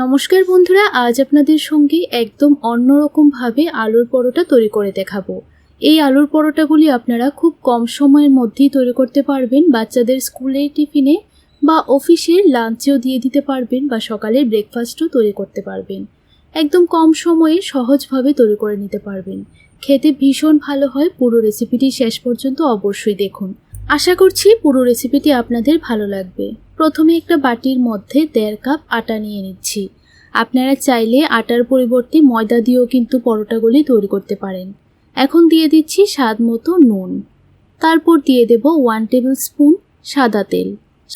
নমস্কার বন্ধুরা, আজ আপনাদের সঙ্গে একদম অন্যরকমভাবে আলুর পরোটা তৈরি করে দেখাবো। এই আলুর পরোটাগুলি আপনারা খুব কম সময়ের মধ্যেই তৈরি করতে পারবেন, বাচ্চাদের স্কুলের টিফিনে বা অফিসের লাঞ্চেও দিয়ে দিতে পারবেন বা সকালের ব্রেকফাস্টও তৈরি করতে পারবেন। একদম কম সময়ে সহজভাবে তৈরি করে নিতে পারবেন। খেতে ভীষণ ভালো হয়, পুরো রেসিপিটি শেষ পর্যন্ত অবশ্যই দেখুন। আশা করছি পুরো রেসিপিটি আপনাদের ভালো লাগবে। প্রথমে একটা বাটির মধ্যে দেড় কাপ আটা নিয়ে নিচ্ছি। আপনারা চাইলে আটার পরিবর্তে ময়দা দিয়েও কিন্তু পরোটাগুলি তৈরি করতে পারেন। এখন দিয়ে দিচ্ছি স্বাদ মতো নুন। তারপর দিয়ে দেব ওয়ান টেবিল স্পুন সাদা তেল।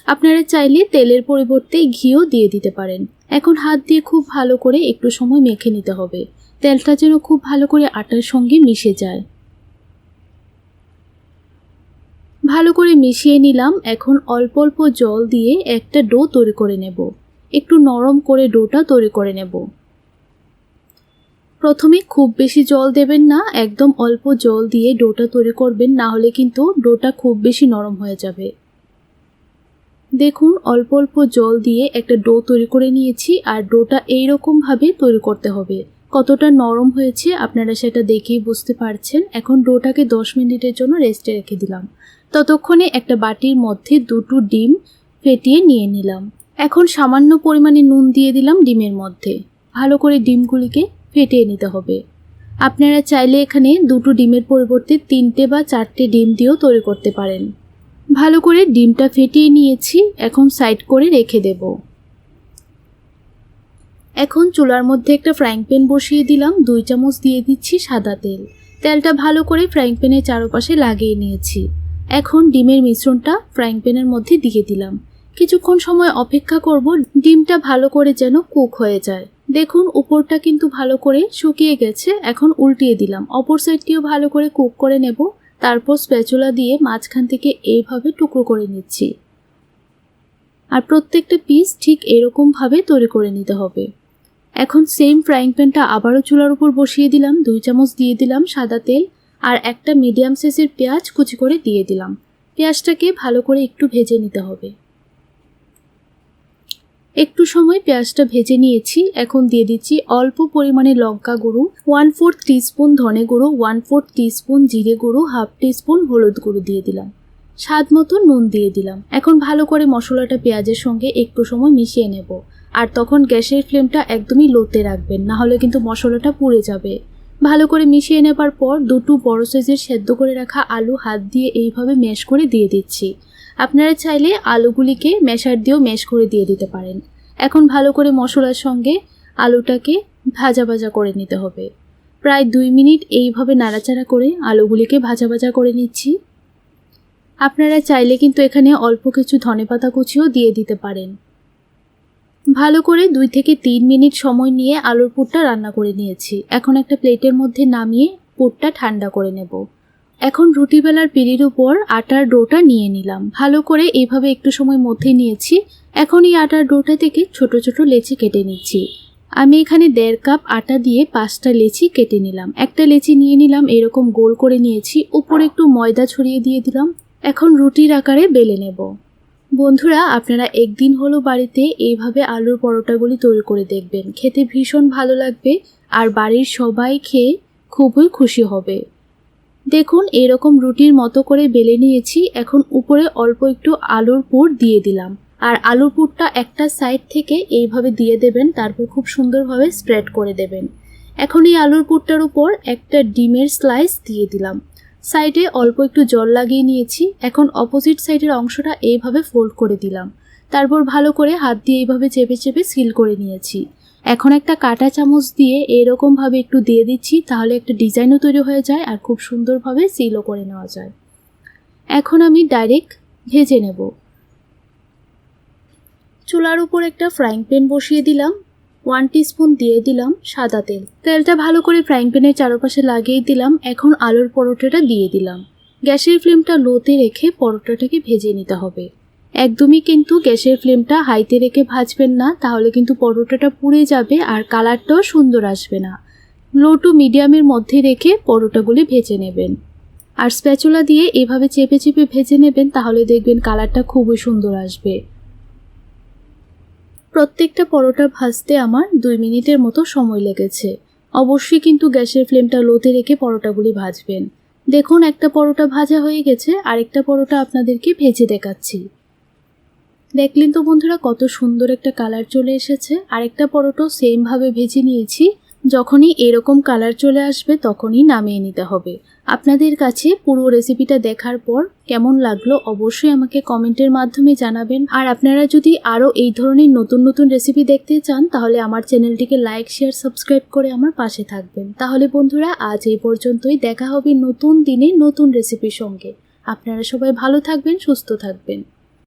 আপনারা চাইলে তেলের পরিবর্তে ঘিও দিয়ে দিতে পারেন। এখন হাত দিয়ে খুব ভালো করে একটু সময় মেখে নিতে হবে। তেলটা যেন খুব ভালো করে আটার সঙ্গে মিশে যায়। ভালো করে মিশিয়ে নিলাম। এখন অল্প অল্প জল দিয়ে একটা ডো তৈরি করে নেব। একটু নরম করে ডোটা তৈরি করে নেব। প্রথমে খুব বেশি জল দেবেন না, একদম অল্প জল দিয়ে ডোটা তৈরি করবেন, না হলে কিন্তু ডোটা খুব বেশি নরম হয়ে যাবে। দেখুন, অল্প অল্প জল দিয়ে একটা ডো তৈরি করে নিয়েছি, আর ডোটা এইরকমভাবে তৈরি করতে হবে। কতটা নরম হয়েছে আপনারা সেটা দেখেই বুঝতে পারছেন। এখন ডোটাকে দশ মিনিটের জন্য রেস্টে রেখে দিলাম। ততক্ষণে একটা বাটির মধ্যে দুটো ডিম ফেটিয়ে নিয়ে নিলাম। এখন সামান্য পরিমাণে নুন দিয়ে দিলাম ডিমের মধ্যে। ভালো করে ডিমগুলিকে ফেটিয়ে নিতে হবে। আপনারা চাইলে এখানে দুটো ডিমের পরিবর্তে তিনটে বা চারটে ডিম দিয়েও তৈরি করতে পারেন। ভালো করে ডিমটা ফেটিয়ে নিয়েছি, এখন সাইড করে রেখে দেব। এখন চুলার মধ্যে একটা ফ্রাইং প্যান বসিয়ে দিলাম, দুই চামচ দিয়ে দিচ্ছি সাদা তেল। তেলটা ভালো করে ফ্রাইং প্যানের চারপাশে লাগিয়ে নিয়েছি। এখন ডিমের মিশ্রণটা ফ্রাইং প্যানের মধ্যে দিয়ে দিলাম। কিছুক্ষণ সময় অপেক্ষা করব ডিমটা ভালো করে যেন কুক হয়ে যায়। দেখুন, উপরটা কিন্তু ভালো করে শুকিয়ে গেছে। এখন উল্টিয়ে দিলাম। অপর সাইডটিও ভালো করে কুক করে নেব। তারপর স্প্যাচুলা দিয়ে মাঝখান থেকে এইভাবে টুকরো করে নিচ্ছি। আর প্রত্যেকটা পিস ঠিক এরকমভাবে তৈরি করে নিতে হবে। এখন সেম ফ্রাইং প্যানটা আবারও চুলার উপর বসিয়ে দিলাম। দুই চামচ দিয়ে দিলাম সাদা তেল। আর একটা মিডিয়াম সাইজের পেঁয়াজ কুচি করে দিয়ে দিলাম। পেঁয়াজটাকে ভালো করে একটু ভেজে নিতে হবে। একটু সময় পেঁয়াজটা ভেজে নিয়েছি। এখন দিয়ে দিচ্ছি অল্প পরিমাণে লঙ্কা গুঁড়ো ওয়ান ফোর্থ টিস্পুন ধনে গুঁড়ো ওয়ান ফোর্থ টিস্পুন জিরে গুঁড়ো হাফ টিস্পুন হলুদ গুঁড়ো দিয়ে দিলাম। স্বাদ মতো নুন দিয়ে দিলাম। এখন ভালো করে মশলাটা পেঁয়াজের সঙ্গে একটু সময় মিশিয়ে নেব। আর তখন গ্যাসের ফ্লেমটা একদমই লোতে রাখবেন না হলে কিন্তু মশলাটা পুড়ে যাবে। ভালো করে মিশিয়ে নেবার পর দুটো বড় সাইজের সেদ্ধ করে রাখা আলু হাত দিয়ে এইভাবে ম্যাশ করে দিয়ে দিচ্ছি। আপনারা চাইলে আলুগুলিকে ম্যাশার দিয়েও ম্যাশ করে দিয়ে দিতে পারেন। এখন ভালো করে মশলার সঙ্গে আলুটাকে ভাজা ভাজা করে নিতে হবে। প্রায় দুই মিনিট এইভাবে নাড়াচাড়া করে আলুগুলিকে ভাজা ভাজা করে নিচ্ছি। আপনারা চাইলে কিন্তু এখানে অল্প কিছু ধনেপাতা কুচিও দিয়ে দিতে পারেন। ভালো করে দুই থেকে তিন মিনিট সময় নিয়ে আলুর পুরটা রান্না করে নিয়েছি। এখন একটা প্লেটের মধ্যে নামিয়ে পুরটা ঠান্ডা করে নেব। এখন রুটি বেলার পিড়ির উপর আটার ডোটা নিয়ে নিলাম। ভালো করে এইভাবে একটু সময় মধ্যে নিয়েছি। এখন এই আটার ডোটা থেকে ছোট ছোট লেচি কেটে নিচ্ছি। আমি এখানে দেড় কাপ আটা দিয়ে পাঁচটা লেচি কেটে নিলাম। একটা লেচি নিয়ে নিলাম, এরকম গোল করে নিয়েছি। উপরে একটু ময়দা ছড়িয়ে দিয়ে দিলাম। এখন রুটির আকারে বেলে নেব। বন্ধুরা, আপনারা একদিন হলো বাড়িতে এইভাবে আলুর পরোটাগুলি তৈরি করে দেখবেন। খেতে ভীষণ ভালো লাগবে আর বাড়ির সবাই খেয়ে খুবই খুশি হবে। দেখুন, এরকম রুটির মতো করে বেলে নিয়েছি। এখন উপরে অল্প একটু আলুর পুর দিয়ে দিলাম। আর আলুর পুরটা একটা সাইড থেকে এইভাবে দিয়ে দেবেন, তারপর খুব সুন্দরভাবে স্প্রেড করে দেবেন। এখন এই আলুর পুরটার উপর একটা ডিমের স্লাইস দিয়ে দিলাম। সাইডে অল্প একটু জল লাগিয়ে নিয়েছি। এখন অপোজিট সাইডের অংশটা এইভাবে ফোল্ড করে দিলাম। তারপর ভালো করে হাত দিয়ে এইভাবে চেপে চেপে সিল করে নিয়েছি। এখন একটা কাটা চামচ দিয়ে এরকমভাবে একটু দিয়ে দিচ্ছি, তাহলে একটা ডিজাইনও তৈরি হয়ে যায় আর খুব সুন্দরভাবে সিলও করে নেওয়া যায়। এখন আমি ডাইরেক্ট ভেজে নেব। চুলার উপর একটা ফ্রাইং প্যান বসিয়ে দিলাম। ওয়ান স্পুন দিয়ে দিলাম সাদা তেল। তেলটা ভালো করে ফ্রাইং প্যানের চারপাশে লাগিয়ে দিলাম, এখন আলুর পরোটাটা দিয়ে দিলাম। গ্যাসের ফ্লেমটা লোতে রেখে পরোটাটাকে ভেজে নিতে হবে। একদমই কিন্তু গ্যাসের ফ্লেমটা হাইতে রেখে ভাজবেন না, তাহলে কিন্তু পরোটাটা পুড়ে যাবে আর কালারটাও সুন্দর আসবে না। লো টু মিডিয়ামের মধ্যে রেখে পরোটাগুলি ভেজে নেবেন। আর স্প্যাচুলা দিয়ে এভাবে চেপে চেপে ভেজে নেবেন, তাহলে দেখবেন কালারটা খুবই সুন্দর আসবে। প্রত্যেকটা পরোটা ভাজতে আমার দুই মিনিটের মতো সময় লেগেছে। অবশ্যই কিন্তু গ্যাসের ফ্লেমটা লোতে রেখে পরোটাগুলি ভাজবেন। দেখুন, একটা পরোটা ভাজা হয়ে গেছে, আরেকটা পরোটা আপনাদেরকে ভেজে দেখাচ্ছি। দেখলেন তো বন্ধুরা, কত সুন্দর একটা কালার চলে এসেছে। আরেকটা পরোটো সেমভাবে ভেজে নিয়েছি। যখনই এরকম কালার চলে আসবে তখনই নামিয়ে নিতে হবে। আপনাদের কাছে পুরো রেসিপিটা দেখার পর কেমন লাগল অবশ্যই আমাকে কমেন্টের মাধ্যমে জানাবেন। আর আপনারা যদি আরও এই ধরনের নতুন নতুন রেসিপি দেখতে চান, তাহলে আমার চ্যানেলটিকে লাইক শেয়ার সাবস্ক্রাইব করে আমার পাশে থাকবেন। তাহলে বন্ধুরা, আজ এই পর্যন্তই। দেখা হবে নতুন দিনে নতুন রেসিপির সঙ্গে। আপনারা সবাই ভালো থাকবেন, সুস্থ থাকবেন।